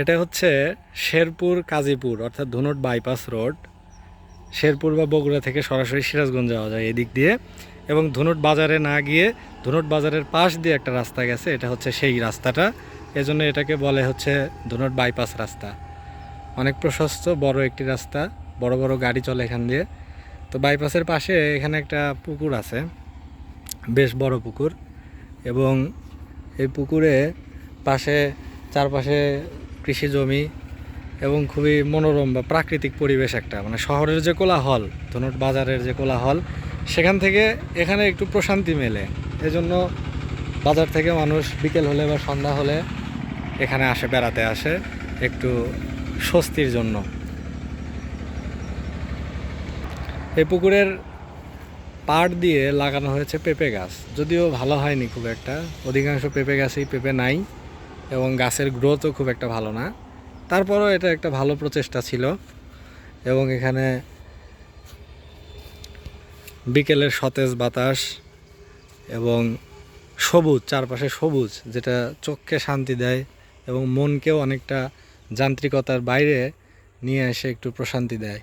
এটা হচ্ছে শেরপুর কাজীপুর, অর্থাৎ ধুনট বাইপাস রোড। শেরপুর বা বগুড়া থেকে সরাসরি সিরাজগঞ্জ যাওয়া যায় এদিক দিয়ে। এবং ধুনট বাজারে না গিয়ে ধুনট বাজারের পাশ দিয়ে একটা রাস্তা গেছে, এটা হচ্ছে সেই রাস্তাটা। এজন্য এটাকে বলে হচ্ছে ধুনট বাইপাস রাস্তা। অনেক প্রশস্ত, বড় একটি রাস্তা, বড় বড় গাড়ি চলে এখান দিয়ে। তো বাইপাসের পাশে এখানে একটা পুকুর আছে, বেশ বড় পুকুর। এবং এই পুকুরে পাশে, চারপাশে কৃষি জমি এবং খুবই মনোরম বা প্রাকৃতিক পরিবেশ একটা। মানে শহরের যে কোলাহল, ধনুট বাজারের যে কোলাহল, সেখান থেকে এখানে একটু প্রশান্তি মেলে। এজন্য বাজার থেকে মানুষ বিকেল হলে বা সন্ধ্যা হলে এখানে আসে, বেড়াতে আসে একটু স্বস্তির জন্য। এই পুকুরের পাড় দিয়ে লাগানো হয়েছে পেঁপে গাছ। যদিও ভালো হয়নি খুব একটা। অধিকাংশ পেঁপে গাছেই পেঁপে নাই। এবং গাছের গ্রোথও খুব একটা ভালো না। তারপরও এটা একটা ভালো প্রচেষ্টা ছিল এবং এখানে বিকেলের সতেজ বাতাস এবং সবুজ, চারপাশে সবুজ, যেটা চোখকে শান্তি দেয় এবং মনকেও অনেকটা যান্ত্রিকতার বাইরে নিয়ে এসে একটু প্রশান্তি দেয়।